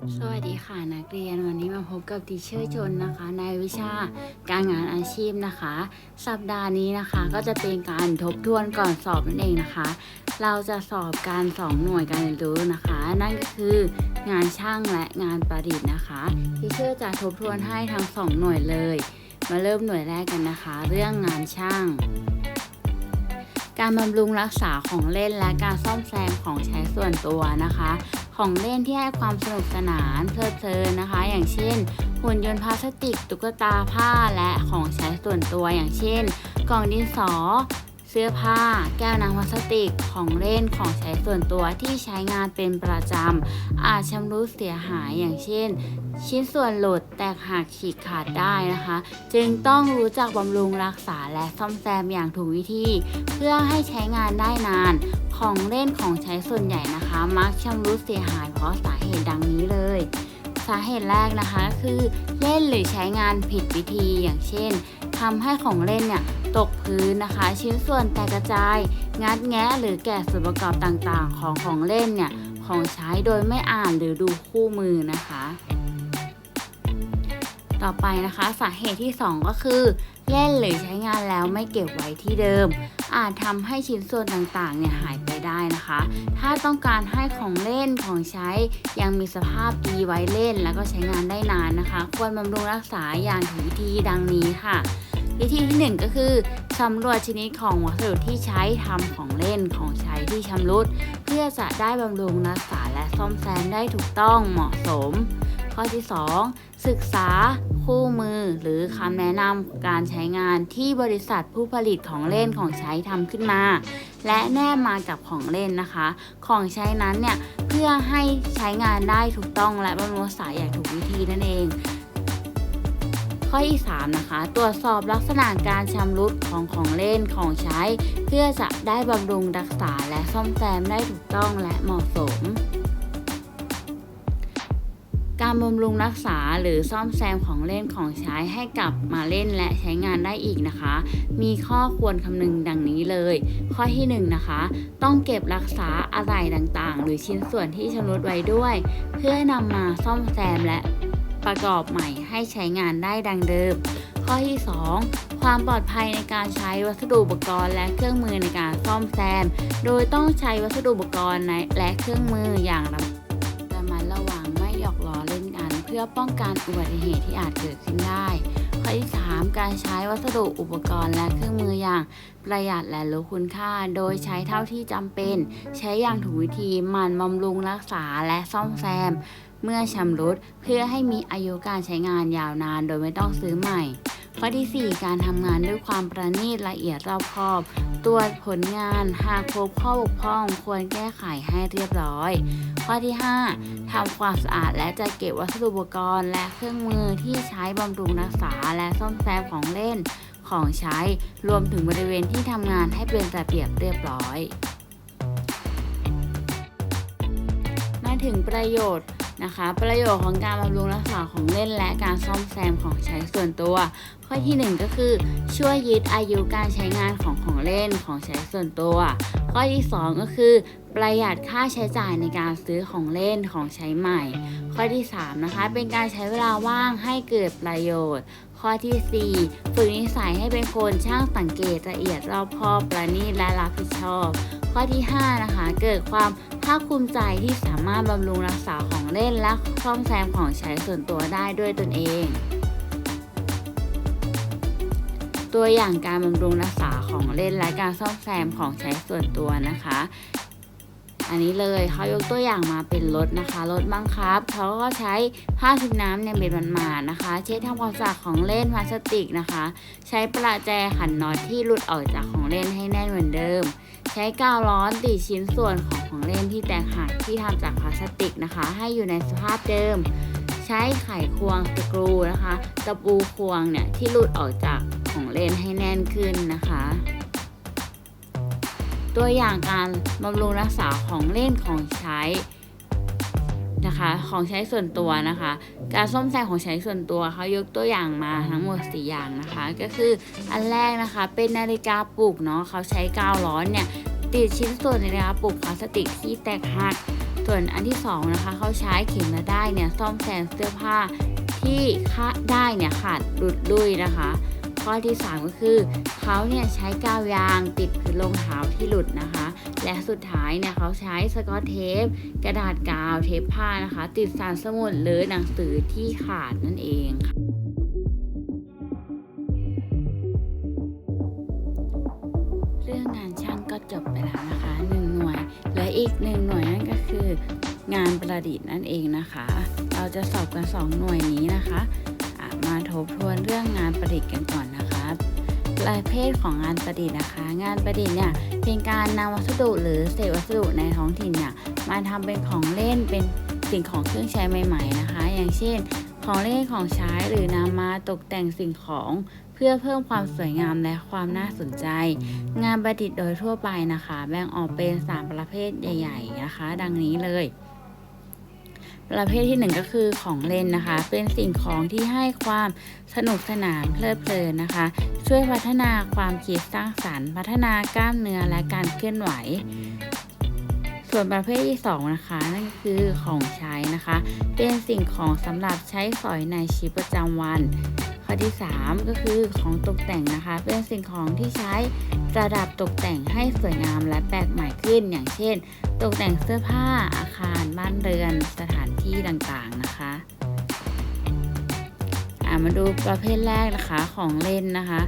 สวัสดีค่ะนักเรียนวันนี้มาพบกับดิเชอร์จนนะคะ ในวิชาการงานอาชีพนะคะ สัปดาห์นี้นะคะก็จะเป็นการทบทวนก่อนสอบนั่นเองนะคะ เราจะสอบการสองหน่วยการเรียนรู้นะคะ นั่นก็คืองานช่างและงานประดิษฐ์นะคะดิเชอร์จะทบทวนให้ทั้งสองหน่วยเลย มาเริ่มหน่วยแรกกันนะคะ เรื่องงานช่างการบำรุงรักษาของเล่นและการซ่อมแซมของใช้ส่วนตัวนะคะ ของเล่นที่ให้ความสนุกสนานเพลิดเพลินนะคะ อย่างเช่นหุ่นยนต์พลาสติก ตุ๊กตาผ้าและของใช้ส่วนตัวอย่างเช่น กล่องดินสอ เสื้อผ้า แก้วน้ำพลาสติก ของเล่น ของใช้ส่วนตัวที่ใช้งานเป็นประจำ อาจชำรุดเสียหายอย่างเช่น ชิ้นส่วนหลุดแตกหักฉีกขาดได้นะคะ จึงต้องรู้จักบำรุงรักษาและซ่อมแซมอย่างถูกวิธี เพื่อให้ใช้งานได้นาน ของเล่นของใช้ส่วนใหญ่นะคะ มักชำรุดเสียหายเพราะสาเหตุดังนี้เลยสาเหตุแรกนะคะคือเล่นหรือใช้งานผิดวิธีอย่างเช่นทำให้ของเล่นเนี่ย ตกพื้นนะคะ ชิ้นส่วนแตกกระจาย งัดแงะหรือแกะส่วนประกอบต่างๆ ของของเล่นเนี่ย ของใช้โดยไม่อ่านหรือดูคู่มือนะคะ ต่อไปนะคะสาเหตุที่ 2 ก็คือ เล่นหรือใช้งานแล้วไม่เก็บไว้ที่เดิม อาจทำให้ชิ้นส่วนต่างๆเนี่ยหายไปได้นะคะ ถ้าต้องการให้ของเล่นของใช้ยังมีสภาพดีไว้เล่น แล้วก็ใช้งานได้นานนะคะ ควรบำรุงรักษาอย่างถูกวิธีดังนี้ค่ะ วิธีที่ 1 ก็คือสำรวจชนิดของวัสดุที่ใช้ทำของเล่นของใช้ที่ชำรุด เพื่อจะได้บำรุงรักษาและซ่อมแซมได้ถูกต้องเหมาะสม ข้อที่ 2 ศึกษาคู่มือหรือคำแนะนำการใช้งานที่บริษัทผู้ผลิตของเล่นของใช้ทำขึ้นมา และแนบมากับของเล่นนะคะ ของใช้นั้นเนี่ยเพื่อให้ใช้งานได้ถูกต้องและบำรุงรักษาอย่างถูกวิธีนั่นเอง ข้อที่3นะคะ ตรวจสอบลักษณะการชำรุดของของเล่นของใช้ เพื่อจะได้บำรุงรักษาและซ่อมแซมได้ถูกต้องและเหมาะสม การบำรุงรักษาหรือซ่อมแซมของเล่นของใช้ให้กลับมาเล่นและใช้งานได้อีกนะคะ มีข้อควรคำนึงดังนี้เลย ข้อที่1นงนะคะ ต้องเก็บรักษาอะไรต่างๆ หรือชิ้นส่วนที่ชำรุดไว้ด้วย เพื่อนำมาซ่อมแซมและ ประกอบใหม่ให้ใช้งานได้ดังเดิม ข้อที่ 2 ความปลอดภัยในการใช้วัสดุอุปกรณ์และเครื่องมือในการซ่อมแซม โดยต้องใช้วัสดุอุปกรณ์และเครื่องมืออย่างระมัดระวังไม่หยอกล้อเล่นกัน เพื่อป้องกันอุบัติเหตุที่อาจเกิดขึ้นได้ข้อที่ 3 การใช้วัสดุอุปกรณ์และเครื่องมืออย่างประหยัดและลดคุณค่า โดยใช้เท่าที่จำเป็น ใช้อย่างถูกวิธีหมั่นบำรุงรักษาและซ่อมแซม เมื่อชำรุดเพื่อให้มีอายุการใช้งานยาวนานโดยไม่ต้องซื้อใหม่ ข้อที่ 4 การทำงานด้วยความประณีตละเอียดรอบคอบ ตรวจผลงานหากพบข้อบกพร่องควรแก้ไขให้เรียบร้อย ข้อที่ 5ทำความสะอาดและจัดเก็บวัสดุอุปกรณ์ และเครื่องมือที่ใช้บำรุงรักษาและซ่อมแซมของเล่นของใช้รวมถึงบริเวณที่ทำงานให้เป็นระเบียบเรียบร้อย มาถึงประโยชน์ นะคะ ประโยชน์ของการบำรุงรักษาของเล่นและการซ่อมแซมของใช้ส่วนตัว ข้อที่ 1 ก็คือ ช่วยยืดอายุการใช้งานของของเล่นของใช้ส่วนตัว ข้อที่ 2 ก็คือ ประหยัดค่าใช้จ่ายในการซื้อของเล่นของใช้ใหม่ ข้อที่ 3 นะคะ เป็นการใช้เวลาว่างให้เกิดประโยชน์ข้อที่ 4 ฝึกนิสัยให้เป็นคนช่างสังเกตละเอียดรอบคอบประณีตและรับผิดชอบ ข้อที่ 5 นะคะ เกิดความาคภูมิใจที่สามารถบำรุงรักษาของเล่นและซ่อมแซมของใช้ส่วนตัวได้ด้วยตนเอง ตัวอย่างการบำรุงรักษาของเล่นและการซ่อมแซมของใช้ส่วนตัวนะคะ อันนี้เลยเขายกตัวอย่างมาเป็นรถนะคะรถบังคับเขาก็ใช้ผ้าชุบน้ำเนี่ยเป็นหมาดๆนะคะ เช็ดทำความสะอาดของเล่นพลาสติกนะคะ ใช้ประแจขันน็อตที่หลุดออกจากของเล่นให้แน่นเหมือนเดิม ใช้กาวร้อนตีชิ้นส่วนของของเล่นที่แตกหักที่ทำจากพลาสติกนะคะ ให้อยู่ในสภาพเดิม ใช้ไขควงสกรูนะคะ ตะปูควงเนี่ยที่หลุดออกจากของเล่นให้แน่นขึ้นนะคะ ตัวอย่างการบำรุงรักษาของเล่นของใช้ นะคะ ของใช้ส่วนตัวนะคะ การซ่อมแซมของใช้ส่วนตัวเขายกตัวอย่างมาทั้งหมด 4 อย่างนะคะ ก็คืออันแรกนะคะเป็นนาฬิกาปลุกเนาะเขาใช้กาวร้อนเนี่ยติดชิ้นส่วนนาฬิกาปลุกพลาสติกที่แตกหัก ส่วนอันที่สองนะคะเขาใช้เข็มและได้าเนี่ยซ่อมแซมเสื้อผ้าที่ค่าได้เนี่ยขาดหลุดลุยนะคะ ข้อที่ 3 ก็คือเขาเนี่ยใช้กาวยางติดพื้นรองเท้าที่หลุดนะคะ และสุดท้ายเนี่ยเขาใช้สกอตเทป กระดาษกาวเทปผ้านะคะ ติดสารสมุดหรือหนังสือที่ขาดนั่นเองค่ะเรื่องงานช่างก็จบไปแล้วนะคะหนึ่งหน่วยเหลืออีกหนึ่งหน่วยนั่นก็คืองานประดิษฐ์นั่นเองนะคะ เราจะสอบกันสองหน่วยนี้นะคะ ทบทวนเรื่องงานประดิษฐ์กันก่อนนะคะประเภทของงานประดิษฐ์นะคะ งานประดิษฐ์เนี่ยเป็นการนำวัสดุหรือเศษวัสดุในท้องถิ่นเนี่ยมาทำเป็นของเล่นเป็นสิ่งของเครื่องใช้ใหม่ๆนะคะ อย่างเช่น ของเล่นของใช้หรือนำมาตกแต่งสิ่งของเพื่อเพิ่มความสวยงามและความน่าสนใจ งานประดิษฐ์โดยทั่วไปนะคะ แบ่งออกเป็น 3 ประเภทใหญ่ ๆ นะคะ ดังนี้เลย ประเภทที่ 1 ก็คือของเล่นนะคะ เป็นสิ่งของที่ให้ความสนุกสนานเพลิดเพลินนะคะ ช่วยพัฒนาความคิดสร้างสรรค์ พัฒนากล้ามเนื้อและการเคลื่อนไหว ส่วนประเภทที่ 2 นะคะ นั่นก็คือของใช้นะคะ เป็นสิ่งของสำหรับใช้สอยในชีวิตประจำวันข้อที่ 3 ก็คือของตกแต่งนะคะ เป็นสิ่งของที่ใช้ประดับตกแต่งให้สวยงามและแปลกใหม่ขึ้น อย่างเช่น ตกแต่งเสื้อผ้าอาคาร บ้านเรือน สถาน ที่ต่างๆนะคะอ่ามาดูประเภทแรกนะคะของเล่นนะคะ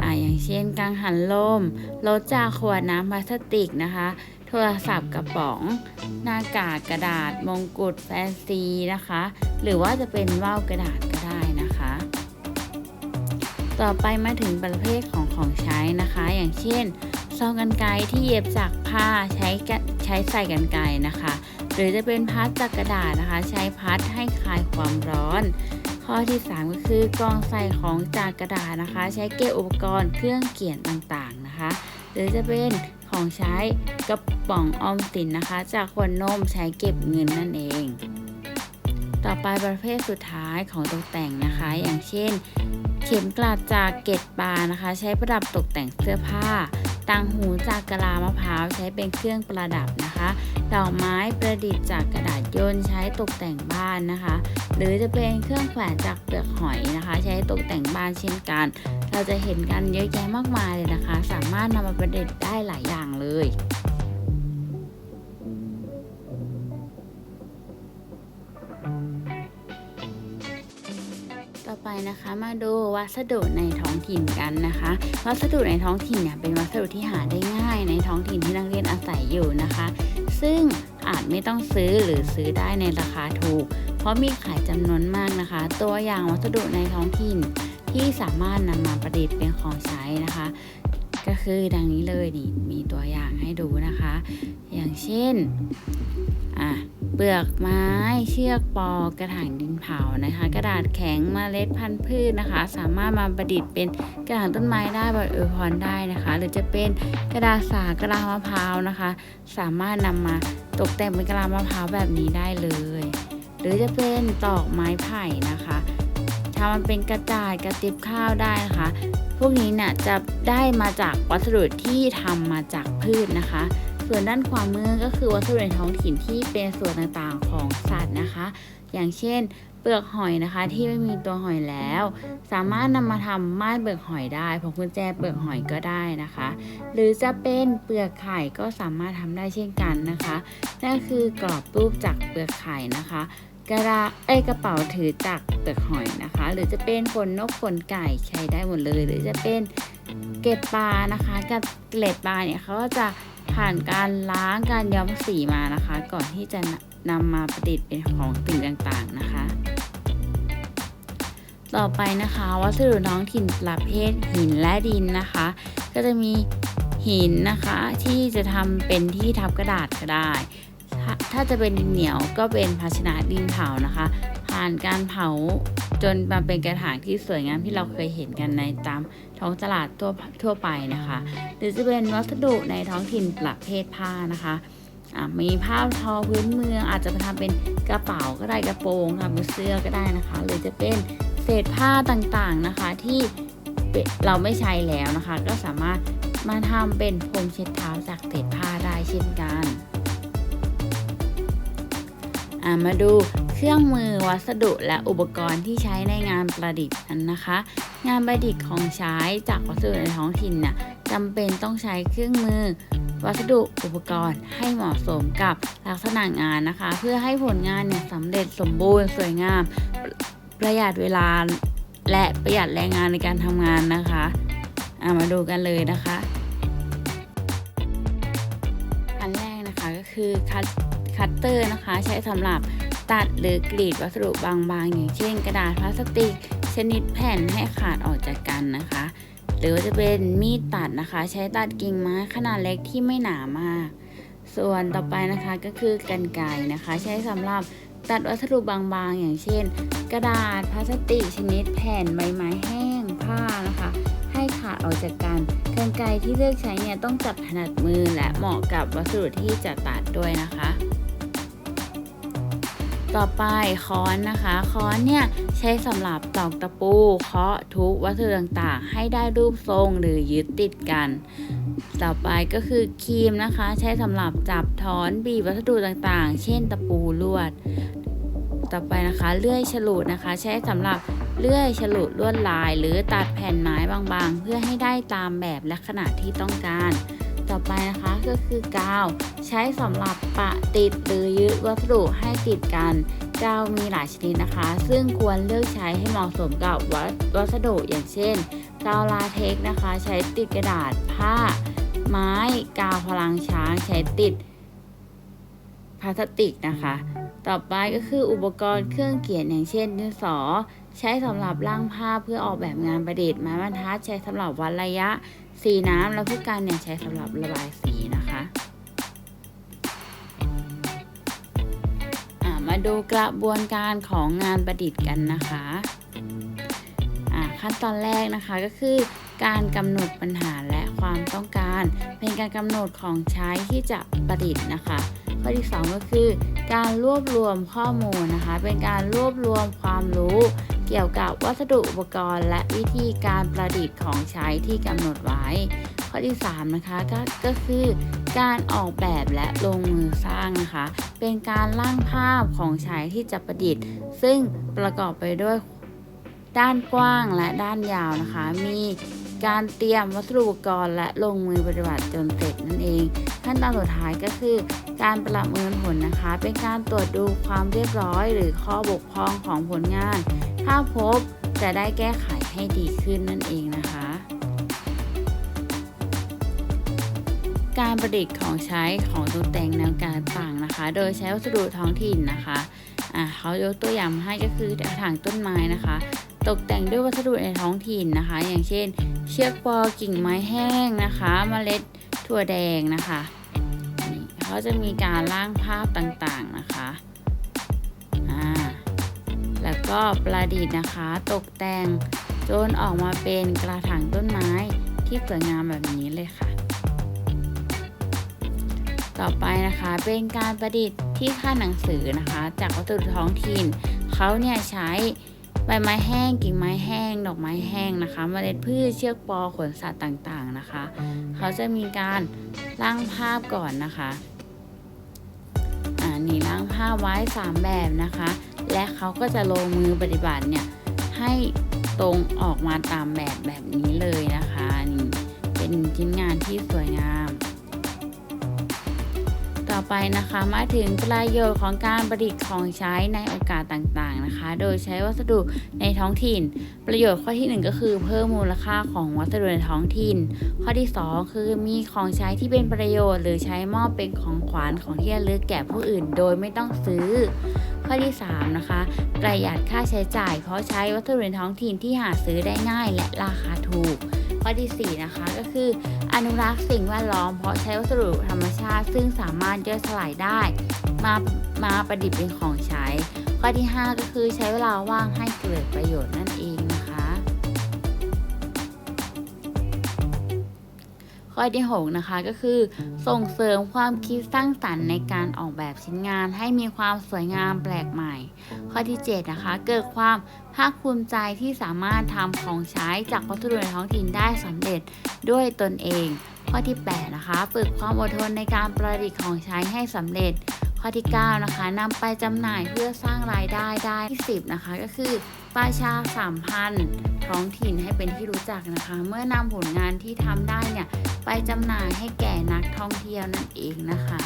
อ่าอย่างเช่นกังหันลมรถจากขวดน้ำพลาสติกนะคะ โทรศัพท์กระป๋อง หน้ากากกระดาษ มงกุฎแฟนซีนะคะ หรือว่าจะเป็นว่าวกระดาษก็ได้นะคะ ต่อไปมาถึงประเภทของของใช้นะคะ อย่างเช่นซองกันไกที่เย็บจากผ้าใช้ใช้ใส่กันไกนะคะ หรือจะเป็นพัดจากกระดาษนะคะ ใช้พัดให้คลายความร้อน ข้อที่ 3 ก็คือกองใส่ของจากกระดาษนะคะ ใช้เก็บอุปกรณ์เครื่องเขียนต่างๆนะคะ หรือจะเป็นของใช้กระป๋องออมสินนะคะ จากขวดนมใช้เก็บเงินนั่นเอง ต่อไปประเภทสุดท้ายของตกแต่งนะคะ อย่างเช่น เข็มกลัดจากเกล็ดปลานะคะ ใช้ประดับตกแต่งเสื้อผ้าต่างหูจากกะลามะพร้าวใช้เป็นเครื่องประดับนะคะ ดอกไม้ประดิษฐ์จากกระดาษโยนใช้ตกแต่งบ้านนะคะ หรือจะเป็นเครื่องแขวนจากเปลือกหอยนะคะ ใช้ตกแต่งบ้านเช่นกัน เราจะเห็นกันเยอะแยะมากมายเลยนะคะ สามารถนำมาประดิษฐ์ได้หลายอย่างเลยต่อไปนะคะมาดูวัสดุในท้องถิ่นกันนะคะ วัสดุในท้องถิ่นเนี่ยเป็นวัสดุที่หาได้ง่ายในท้องถิ่นที่นักเรียนอาศัยอยู่นะคะ ซึ่งอาจไม่ต้องซื้อหรือซื้อได้ในราคาถูก เพราะมีขายจำนวนมากนะคะ ตัวอย่างวัสดุในท้องถิ่นที่สามารถนำมาประดิษฐ์เป็นของใช้นะคะ ก็คือดังนี้เลยนี่มีตัวอย่างให้ดูนะคะ อย่างเช่นอะ เปลือกไม้ เชือกปอกระถางดินเผานะคะ กระดาษแข็งมเมล็ดพันธุ์พืชนะคะ สามารถมาประดิษฐ์เป็นกระถางต้นไม้ได้บอยอวยพรได้นะคะ หรือจะเป็นกระดาษสากระดาษมะพร้าวนะคะ สามารถนำมาตกแต่งเป็นกระดาษมะพร้าวแบบนี้ได้เลย หรือจะเป็นตอกไม้ไผ่นะคะทำมันเป็นกระจาดกระติบข้าวได้นะคะ พวกนี้เนี่ยจะได้มาจากวัสดุที่ทำมาจากพืชนะคะ ส่วนด้านขวามือก็คือวัสดุในท้องถิ่นที่เป็นส่วนต่างๆของสัตว์นะคะ อย่างเช่น เปลือกหอยนะคะ ที่ไม่มีตัวหอยแล้ว สามารถนำมาทำม่านเปลือกหอยได้พวงกุญแจเปลือกหอยก็ได้นะคะ หรือจะเป็นเปลือกไข่ก็สามารถทำได้เช่นกันนะคะนั่นคือกรอบรูปจากเปลือกไข่นะคะกระดาเอ้กระเป๋าถือจากเปลือกหอยนะคะ หรือจะเป็นขนนกขนไก่ใช้ได้หมดเลย หรือจะเป็นเกล็ดปลานะคะ กับเกล็ดปลาเนี่ยเขาก็จะ ผ่านการล้างการย้อมสีมานะคะ ก่อนที่จะนำมาประดิษฐ์เป็นของสิ่งต่างๆนะคะ ต่อไปนะคะวัสดุท้องถิ่นประเภทหินและดินนะคะ ก็จะมีหินนะคะที่จะทำเป็นที่ทับกระดาษก็ได้ ถ้าจะเป็นดินเหนียวก็เป็นภาชนะดินเผานะคะ ผ่านการเผา จนมาเป็นกระถางที่สวยงามที่เราเคยเห็นกันในตามท้องตลาดทั่วทั่วไปนะคะ หรือจะเป็นวัสดุในท้องถิ่นประเภทผ้านะคะมีผ้าทอพื้นเมืองอาจจะมาทำเป็นกระเป๋าก็ได้กระโปรงทำเป็นเสื้อก็ได้นะคะ หรือจะเป็นเศษผ้าต่างๆนะคะที่เราไม่ใช้แล้วนะคะ ก็สามารถมาทำเป็นพรมเช็ดเท้าจากเศษผ้าได้เช่นกันมาดู เครื่องมือวัสดุและอุปกรณ์ที่ใช้ในงานประดิษฐ์นั้นนะคะ งานประดิษฐ์ของใช้จากวัสดุในท้องถิ่นน่ะจำเป็นต้องใช้เครื่องมือ วัสดุอุปกรณ์ให้เหมาะสมกับลักษณะงานนะคะ เพื่อให้ผลงานเนี่ยสำเร็จสมบูรณ์สวยงาม ประหยัดเวลาและประหยัดแรงงานในการทำงานนะคะามาดูกันเลยนะคะ อันแรกนะคะก็คือคัตคัตเตอร์นะคะ ใช้สำหรับ ตัดหรือกรีดวัสดุบางๆ อย่างเช่น กระดาษพลาสติก ชนิดแผ่นให้ขาดออกจากกันนะคะ หรือว่าจะเป็นมีดตัดนะคะ ใช้ตัดกิ่งไม้ขนาดเล็กที่ไม่หนามาก ส่วนต่อไปนะคะก็คือกรรไกรนะคะ ใช้สำหรับตัดวัสดุบางๆ อย่างเช่น กระดาษพลาสติก ชนิดแผ่นใบไม้แห้งผ้านะคะ ให้ขาดออกจากกันกรรไกรที่เลือกใช้เนี่ยต้องจับถนัดมือและเหมาะกับวัสดุที่จะตัดด้วยนะคะ ต่อไปค้อนนะคะค้อนเนี่ยใช้สำหรับตอกตะปูเคาะทุกวัสดุต่างๆ ให้ได้รูปทรงหรือยึดติดกัน ต่อไปก็คือครีมนะคะ ใช้สำหรับจับถอนบีบวัสดุต่างๆ เช่นตะปูลวด ต่อไปนะคะเลื่อยฉลุนะคะ ใช้สำหรับเลื่อยฉลุลวดลาย หรือตัดแผ่นไม้บางๆ เพื่อให้ได้ตามแบบและขนาดที่ต้องการ ต่อไปนะคะก็คือกาว ใช้สำหรับปะติดหรือยึดวัสดุให้ติดกัน กาวมีหลายชนิดนะคะ ซึ่งควรเลือกใช้ให้เหมาะสมกับวัสวัสดุอย่างเช่น กาวลาเท็กซ์นะคะ ใช้ติดกระดาษผ้า ไม้กาวพลังช้างใช้ติดพลาสติกนะคะ ต่อไปก็คืออุปกรณ์เครื่องเขียนอย่างเช่นดินสอใช้สำหรับร่างภาพเพื่อออกแบบงานประดิษฐ์ไม้บรรทัดใช้สำหรับวัดระยะ สีน้ำและผู้การเนี่ยใช้สำหรับระบายสีนะคะะมาดูกระบวนการของงานประดิษฐ์กันนะคะะขั้นตอนแรกนะคะก็คือการกำหนดปัญหาและความต้องการ เป็นการกำหนดของใช้ที่จะประดิษฐ์นะคะ ข้อที่ 2 ก็คือ การรวบรวมข้อมูลนะคะ เป็นการรวบรวมความรู้ เกี่ยวกับวัสดุอุปกรณ์ และวิธีการประดิษฐ์ของใช้ที่กำหนดไว้ ข้อที่3นะคะก็ก็คือการออกแบบและลงมือสร้างนะคะ เป็นการร่างภาพของใช้ที่จะประดิษฐ์ ซึ่งประกอบไปด้วยด้านกว้างและด้านยาวนะคะ มี การเตรียมวัสดุอุปกรณ์และลงมือปฏิบัติจนเสร็จนั่นเอง ขั้นตอนสุดท้ายก็คือ การประเมินผลนะคะ เป็นการตรวจดูความเรียบร้อย หรือข้อบกพร่องของผลงาน ถ้าพบจะได้แก้ไขให้ดีขึ้นนั่นเองนะคะ การประดิษฐ์ของใช้ของตกแต่งแนวการต่างนะคะ โดยใช้วัสดุท้องถิ่นนะคะอ่าเขายกตัวอย่างให้ก็คือถางต้นไม้นะคะ ตกแต่งด้วยวัสดุในท้องถิ่นนะคะ อย่างเช่น เชือกปอกิ่งไม้แห้งนะคะเมล็ดถั่วแดงนะคะเขาจะมีการร่างภาพต่างๆนะคะอ่าแล้วก็ประดิษฐ์นะคะ ตกแต่งจนออกมาเป็นกระถางต้นไม้ที่สวยงามแบบนี้เลยค่ะ ต่อไปนะคะเป็นการประดิษฐ์ที่ค่าหนังสือนะคะ จากวัสดุท้องถิ่นเขาเนี่ยใช้ ใบไม้แห้งกิ่งไม้แห้ง ดอกไม้แห้งนะคะเมล็ดพืชเชือกปอขนสัตว์ต่างๆนะคะ เขาจะมีการร่างภาพก่อนนะคะอ่านี่ร่างภาพไว้ 3 แบบนะคะ และเขาก็จะลงมือปฏิบัติเนี่ยให้ตรงออกมาตามแบบแบบนี้เลยนะคะนี่เป็นชิ้นงานที่สวยงาม ต่อไปนะคะมาถึงประโยชน์ของการประดิษฐ์ของใช้ในโอกาสต่างๆนะคะ โดยใช้วัสดุในท้องถิ่น ประโยชน์ข้อที่ 1 ก็คือเพิ่มมูลค่าของวัสดุในท้องถิ่น ข้อที่ 2 คือมีของใช้ที่เป็นประโยชน์ หรือใช้มอบเป็นของขวัญของที่ระลึกแก่ผู้อื่น โดยไม่ต้องซื้อ ข้อที่ 3 นะคะประหยัดค่าใช้จ่าย เพราะใช้วัสดุในท้องถิ่นที่หาซื้อได้ง่ายและราคาถูก ข้อที่ 4 นะคะ ก็คือ อนุรักษ์สิ่งแวดล้อม เพราะใช้วัสดุธรรมชาติ ซึ่งสามารถย่อยสลายได้ มามาประดิษฐ์เป็นของใช้ ข้อที่ 5 ก็คือใช้เวลาว่างให้เกิดประโยชน์นั่นเอง ข้อที่6นะคะก็คือ ส่งเสริมความคิดสร้างสรรค์ในการออกแบบชิ้นงานให้มีความสวยงามแปลกใหม่ ข้อที่7นะคะเกิดความภาคภูมิใจที่สามารถทำของใช้จากวัสดุในท้องถิ่นได้สำเร็จด้วยตนเอง ข้อที่8นะคะฝึกความอดทนในการประดิษฐ์ของใช้ให้สำเร็จข้อข้อที่9นะคะนำไปจำหน่ายเพื่อสร้างรายได้ได้ที่10นะคะก็คือ ประชาสัมพันธ์ ท้องถิ่นให้เป็นที่รู้จักนะคะ เมื่อนำผลงานที่ทำได้เนี่ยไปจำหน่ายให้แก่นักท่องเที่ยวนั่นเองนะคะ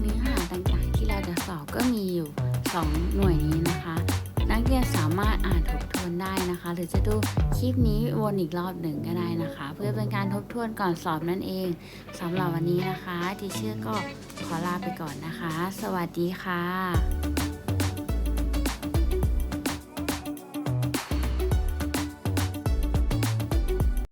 เนื้อหาต่างๆที่เราจะสอบก็มีอยู่ 2 หน่วยนี้นะคะ นักเรียนสามารถอ่านทบทวนได้นะคะ หรือจะดูคลิปนี้วนอีกรอบหนึ่งก็ได้นะคะ เพื่อเป็นการทบทวนก่อนสอบนั่นเองสำหรับวันนี้นะคะที่เชื่อก็ ขอลาไปก่อนนะคะ สวัสดีค่ะ